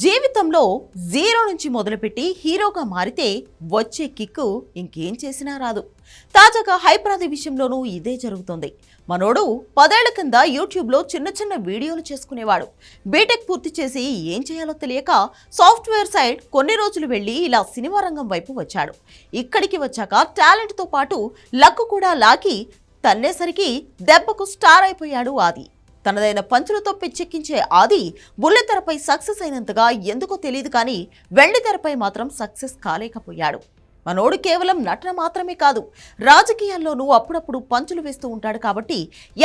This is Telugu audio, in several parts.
జీవితంలో జీరో నుంచి మొదలుపెట్టి హీరోగా మారితే వచ్చే కిక్కు ఇంకేం చేసినా రాదు. తాజాగా హైప్రాది విషయంలోనూ ఇదే జరుగుతుంది. మనోడు పదేళ్ళ కింద యూట్యూబ్లో చిన్న చిన్న వీడియోలు చేసుకునేవాడు. బీటెక్ పూర్తి చేసి ఏం చేయాలో తెలియక సాఫ్ట్వేర్ సైడ్ కొన్ని రోజులు వెళ్ళి ఇలా సినిమా రంగం వైపు వచ్చాడు. ఇక్కడికి వచ్చాక టాలెంట్తో పాటు లక్ కూడా లాకి తన్నేసరికి దెబ్బకు స్టార్ అయిపోయాడు ఆది. తనదైన పంచులతో పిచ్చెక్కించే ఆది బుల్లెతెరపై సక్సెస్ అయినంతగా ఎందుకో తెలియదు కానీ వెండి తెరపై మాత్రం సక్సెస్ కాలేకపోయాడు. మనోడు కేవలం నటన మాత్రమే కాదు రాజకీయాల్లోనూ అప్పుడప్పుడు పంచులు వేస్తూ ఉంటాడు కాబట్టి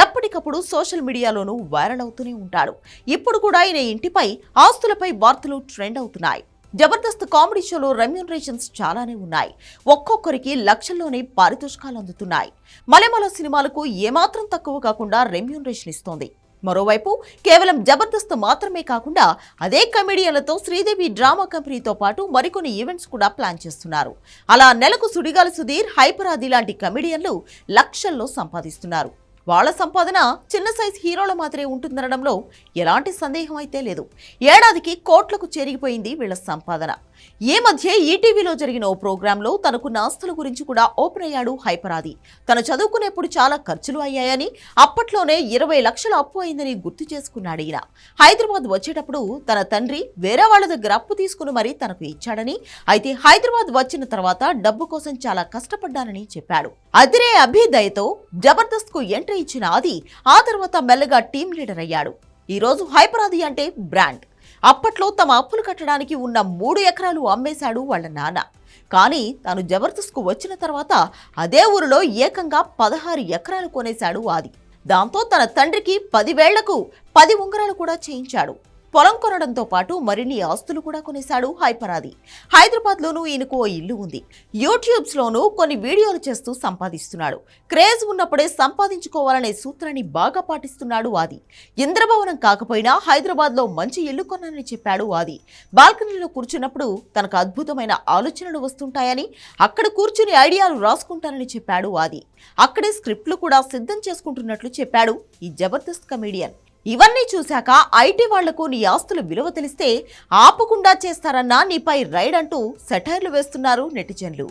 ఎప్పటికప్పుడు సోషల్ మీడియాలోనూ వైరల్ అవుతూనే ఉంటాడు. ఇప్పుడు కూడా ఆయన ఇంటిపై ఆస్తులపై వార్తలు ట్రెండ్ అవుతున్నాయి. జబర్దస్త్ కామెడీ షోలో రెమ్యూనరేషన్స్ చాలానే ఉన్నాయి. ఒక్కొక్కరికి లక్షల్లోనే పారితోషికాలు అందుతున్నాయి. మలెమల సినిమాలకు ఏమాత్రం తక్కువ కాకుండా రెమ్యూనరేషన్ ఇస్తోంది. మరోవైపు కేవలం జబర్దస్త్ మాత్రమే కాకుండా అదే కమెడియన్లతో శ్రీదేవి డ్రామా కంపెనీతో పాటు మరికొన్ని ఈవెంట్స్ కూడా ప్లాన్ చేస్తున్నారు. అలా నెలకు సుడిగాలి సుధీర్ హైపరాది లాంటి కమెడియన్లు లక్షల్లో సంపాదిస్తున్నారు. వాళ్ళ సంపాదన చిన్న సైజ్ హీరోల మాదిరే ఉంటుందనడంలో ఎలాంటి సందేహం అయితే లేదు. ఏడాదికి కోట్లకు చేరిగిపోయింది వీళ్ళ సంపాదన. ఈ మధ్య ఈటీవీలో జరిగిన ఓ ప్రోగ్రాంలో తనకున్న ఆస్తుల గురించి కూడా ఓపెన్ అయ్యాడు హైపరాది తను చదువుకునేప్పుడు చాలా ఖర్చులు అయ్యాయని అప్పట్లోనే ఇరవై లక్షల అప్పు అయిందని గుర్తు చేసుకున్నాడు ఈయన. హైదరాబాద్ వచ్చేటప్పుడు తన తండ్రి వేరే వాళ్ళ దగ్గర అప్పు తీసుకుని మరీ తనకు ఇచ్చాడని అయితే హైదరాబాద్ వచ్చిన తర్వాత డబ్బు కోసం చాలా కష్టపడ్డానని చెప్పాడు. అదిరే అభ్యుదయతో జబర్దస్త్కు ఎంట్రీ ఇచ్చిన ఆది ఆ తర్వాత మెల్లగా టీం లీడర్ అయ్యాడు. ఈరోజు హైపర్ హైపరాది అంటే బ్రాండ్. అప్పట్లో తమ అప్పులు కట్టడానికి ఉన్న మూడు ఎకరాలు అమ్మేశాడు వాళ్ళ నాన్న. కానీ తాను జబర్దస్త్కు వచ్చిన తర్వాత అదే ఊరిలో ఏకంగా పదహారు ఎకరాలు కొనేశాడు ఆది. దాంతో తన తండ్రికి పదివేళ్ళకు పది ఉంగరాలు కూడా చేయించాడు. పొలం కొనడంతో పాటు మరిన్ని ఆస్తులు కూడా కొనేశాడు హైపరాది. హైదరాబాద్లోనూ ఈయనకు ఓ ఇల్లు ఉంది. యూట్యూబ్స్లోనూ కొన్ని వీడియోలు చేస్తూ సంపాదిస్తున్నాడు. క్రేజ్ ఉన్నప్పుడే సంపాదించుకోవాలనే సూత్రాన్ని బాగా పాటిస్తున్నాడు ఆది. ఇంద్రభవనం కాకపోయినా హైదరాబాద్లో మంచి ఇల్లు కొన్నానని చెప్పాడు ఆది. బాల్కనీలో కూర్చున్నప్పుడు తనకు అద్భుతమైన ఆలోచనలు వస్తుంటాయని అక్కడ కూర్చుని ఐడియాలు రాసుకుంటానని చెప్పాడు ఆది. అక్కడే స్క్రిప్ట్లు కూడా సిద్ధం చేసుకుంటున్నట్లు చెప్పాడు ఈ జబర్దస్త్ కమేడియన్. ఇవన్నీ చూశాక ఐటీ వాళ్ళకు నీ ఆస్తుల విలువ తెలిస్తే ఆపకుండా చేస్తారన్నా నీపై రైడ్ అంటూ సెటైర్లు వేస్తున్నారు నెటిజన్లు.